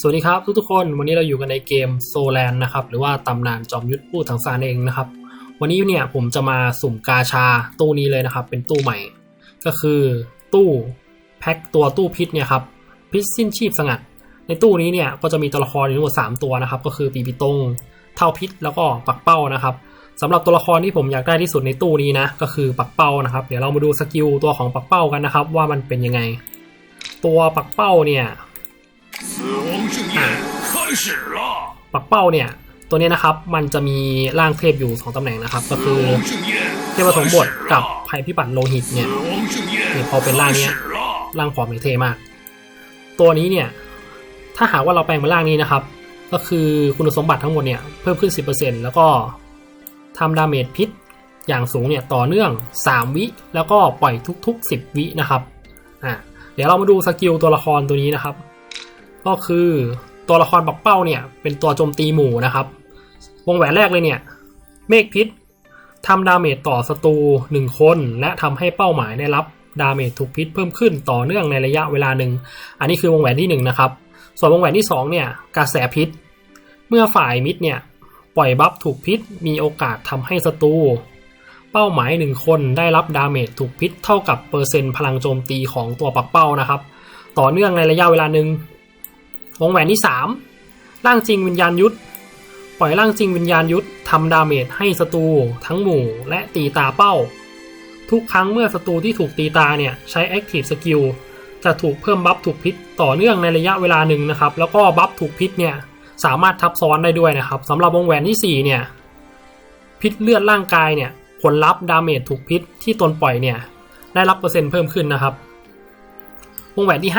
สวัสดีครับทุกทุกคนวันนี้เราอยู่กันในเกมโซแลนนะครับหรือว่าตำนานจอมยุทธผู้ถังซานเองนะครับ วันนี้เนี่ยผมจะมาสุ่มกาชาตู้นี้เลยนะครับ เป็นตู้ใหม่ ก็คือตู้แพ็คตัวตู้พิษเนี่ยครับพิษสิ้นชีพสงัด ในตู้นี้เนี่ยก็จะมีตัวละครอยู่ทั้งหมด3ตัวนะครับ ก็คือปีปีตงเท่าพิษแล้วก็ปักเป้านะครับสำหรับตัวละครที่ผมอยากได้ที่สุดในตู้นี้นะก็คือปักเป้านะครับ เดี๋ยวเรามาดูสกิลตัวของปักเป้ากันนะครับ ว่ามันเป็นยังไง ตัวปักเป้าเนี่ย ปักเป้าเนี่ย ตัวนี้นะครับมันจะมีร่างเทพอยู่สองตำแหน่งนะครับ ก็คือเทพสมบทกับภัยพิบัติโลหิตเนี่ยพอเป็นร่างเนี้ยร่างฟอร์มเทมาก ตัวนี้เนี่ยถ้าหากว่าเราแปลงเป็นร่างนี้นะครับ ก็คือคุณสมบัติทั้งหมดเนี่ยเพิ่มขึ้น 10%แล้วก็ทำดาเมจพิษอย่างสูงเนี่ยต่อเนื่อง 3 วิ แล้วก็ปล่อยทุก ๆ 10 วินะครับอะเดี๋ยวเรามาดูสกิลตัวละครตัวนี้นะครับ ก็คือ ตัวละครปักเป้าเนี่ยเป็นตัวโจมตีหมู่นะครับ วงแหวนแรกเลยเนี่ยเมฆพิษทำดาเมจต่อศัตรู1 คน และทำให้เป้าหมายได้รับดาเมจถูกพิษเพิ่มขึ้นต่อเนื่องในระยะเวลาหนึ่ง อันนี้คือวงแหวนที่1นงนะครับ ส่วนวงแหวนที่2เนี่ยกระแสพิษ เมื่อฝ่ายมิดเนี่ยปล่อยบัฟถูกพิษมีโอกาสทำให้ศัตรูเป้าหมายหนึ่งคนได้รับดาเมจถูกพิษเท่ากับเปอร์เซ็นต์พลังโจมตีของตัวปักเป้านะครับ ต่อเนื่องในระยะเวลาหนึ่ง วงแหวนที่ 3 ร่างจริงวิญญาณยุทธ ปล่อยร่างจริงวิญญาณยุทธทำดาเมจให้ศัตรูทั้งหมู่และตีตาเป้า ทุกครั้งเมื่อศัตรูที่ถูกตีตาเนี่ยใช้ Active Skill จะถูกเพิ่มบัฟถูกพิษต่อเนื่องในระยะเวลาหนึ่งนะครับ แล้วก็บัฟถูกพิษเนี่ยสามารถทับซ้อนได้ด้วยนะครับสำหรับวงแหวนที่ 4 เนี่ย พิษเลือดร่างกายเนี่ยผลลัพธ์ดาเมจถูกพิษที่ตนปล่อยเนี่ยได้รับเปอร์เซ็นต์เพิ่มขึ้นนะครับ วงแหวนที่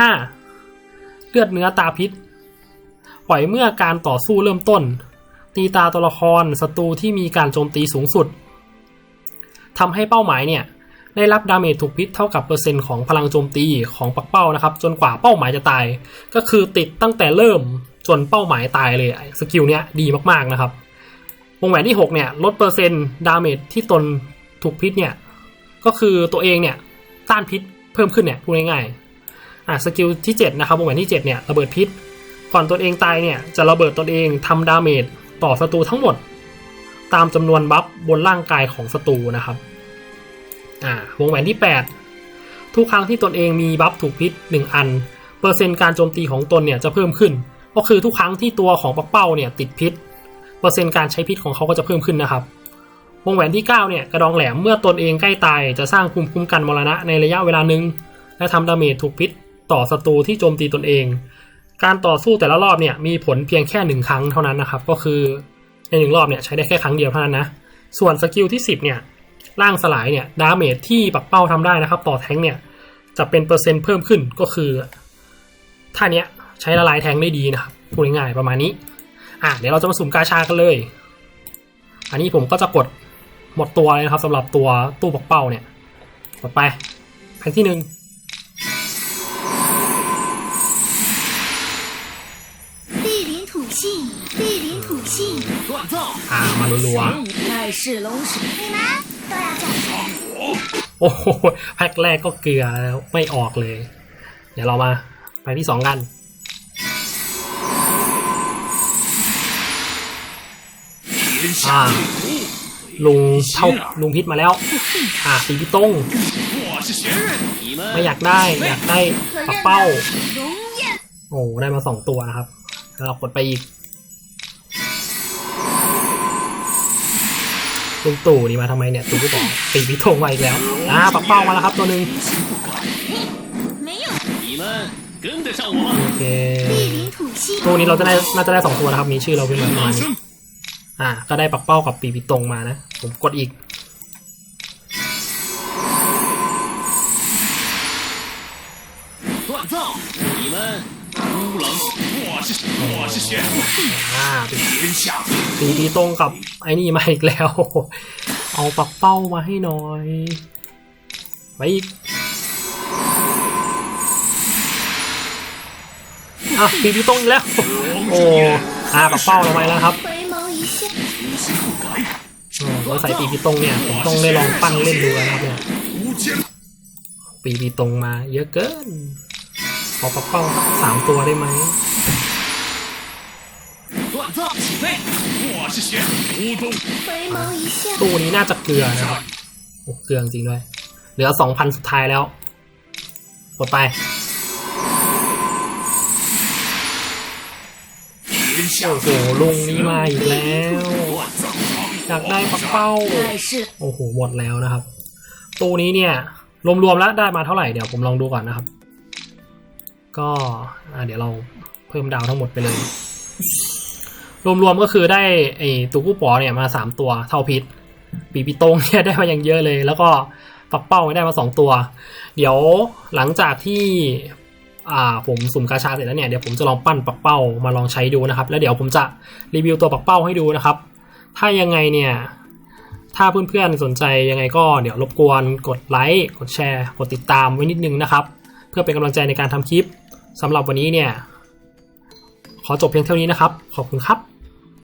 5 เลือดเนื้อตาพิษ ปล่อยเมื่อการต่อสู้เริ่มต้น ตีตาตัวละครศัตรูที่มีการโจมตีสูงสุดทำให้เป้าหมายเนี่ยได้รับดาเมจถูกพิษเท่ากับเปอร์เซ็นต์ของพลังโจมตีของปักเป้านะครับ จนกว่าเป้าหมายจะตาย ก็คือติดตั้งแต่เริ่มจนเป้าหมายตายเลยสกิลเนี้ยดีมากๆนะครับวงแหวนที่ 6 เนี่ยลดเปอร์เซ็นต์ดาเมจที่ตนถูกพิษเนี่ย ก็คือตัวเองเนี่ยต้านพิษเพิ่มขึ้นเนี่ยพูดง่ายๆอะสกิลที่ 7 นะครับวงแหวนที่ 7 เนี่ยระเบิดพิษ ก่อนตนเองตายเนี่ยจะระเบิดตนเองทำดาเมจต่อศัตรูทั้งหมด ตามจำนวนบัฟบนร่างกายของศัตรูนะครับอ่าวงแหวนที่ 8 ทุกครั้งที่ตนเองมีบัฟถูกพิษ 1 อัน เปอร์เซ็นต์การโจมตีของตนเนี่ยจะเพิ่มขึ้น ก็คือทุกครั้งที่ตัวของปักเป้าเนี่ยติดพิษ เปอร์เซ็นต์การใช้พิษของเขาก็จะเพิ่มขึ้นนะครับวงแหวนที่ 9 เนี่ยกระดองแหลมเมื่อตนเองใกล้ตายจะสร้างภูมิคุ้มกันมรณะในระยะเวลาหนึ่งและทำดาเมจถูกพิษต่อศัตรูที่โจมตีตนเอง การต่อสู้แต่ละรอบเนี่ยมีผลเพียงแค่หนึ่งครั้งเท่านั้นนะครับ ก็คือในหนึ่งรอบเนี่ยใช้ได้แค่ครั้งเดียวเท่านั้นนะ ส่วนสกิลที่ 10เนี่ยร่างสลายเนี่ยดาเมจที่ปักเป้าทำได้นะครับ ต่อแทงเนี่ยจะเป็นเปอร์เซ็นต์เพิ่มขึ้นก็คือท่าเนี้ยใช้ละลายแทงได้ดีนะครับพูดง่ายๆประมาณนี้อะเดี๋ยวเราจะมาสุ่มกาชากันเลย อันนี้ผมก็จะกดหมดตัวเลยนะครับสำหรับตัวตู้ปักเป้าเนี่ยกดไปแผ่นที่หนึ่ง 性，地灵土性，乱造！ อ่ามารัว 盖世龙史，你们都要站起来。 ๆโอ้โหแพ็คแรกก็เกลือแล้วไม่ออกเลย เดี๋ยวเรามาแพ็คที่สองกัน 天 อ่า 下地 ลุงเท่าลุงพิษมาแล้ว อ่าตีพี่ต้ง 图，我是玄刃，你们 ไม่อยากได้อยากได้ปักเป้า 龙焰 โอ้ได้มาสองตัวนะครับแล้ว เรากดไปอีกลุงตู่นี่มาทำไมเนี่ยตู่ก็บอกตีพี่ต้งมาอีกแล้วอ่าปักเป้ามาแล้วครับตัวหนึ่ง 心不改。没有，你们跟得上我吗？ โอเค 地灵土性， ตัวนี้เราจะได้น่าจะได้สองตัวนะครับ มีชื่อเราขึ้นมาประมาณ 马 นี้ 生， อ่า ก็ได้ปักเป้ากับปีปิตงมานะ ผมกดอีก 乱造！你们孤狼，我是我是玄武， อ่าสีดีตรงกับไอ้นี่มาอีกแล้ว เอาปักเป้ามาให้หน่อยไปอะปีพีตรงแล้ว โอ้อาปักเป้าลงไปแล้วครับเราใส่ปีพีตรงเนี่ยผมต้องได้ลองปั้นเล่นดูนะครับเนี่ยปีพีตรงมาเยอะเกินขอปักเป้าสามตัวได้ไหม ตู้นี้น่าจะเกลือนะครับเกลือจริงด้วย เหลือสองพันสุดท้ายแล้วหมดไปโอ้โหลุงนี้มาอีกแล้วอยากได้ปักเป้า โอ้โหหมดแล้วนะครับ ตู้นี้เนี่ย รวมๆแล้วได้มาเท่าไหร่เดี๋ยวผมลองดูก่อนนะครับ ก็เดี๋ยวเราเพิ่มดาวทั้งหมดไปเลย รวมๆก็คือได้ไอ้ตัวกู้ปอเนี่ยมาสามตัวเท่าพิษ ปีปีตงเนี่ยได้มาอย่างเยอะเลย แล้วก็ปักเป้าได้มาสองตัว เดี๋ยวหลังจากที่อ่าผมสุ่มกาชาเสร็จแล้วเนี่ยเดี๋ยวผมจะลองปั้นปักเป้ามาลองใช้ดูนะครับ แล้วเดี๋ยวผมจะรีวิวตัวปักเป้าให้ดูนะครับ ถ้ายังไงเนี่ย ถ้าเพื่อนๆสนใจยังไงก็เดี๋ยวรบกวนกดไลค์กดแชร์ กดติดตามไว้นิดนึงนะครับ เพื่อเป็นกำลังใจในการทำคลิปสำหรับวันนี้เนี่ย ขอจบเพียงเท่านี้นะครับ ขอบคุณครับ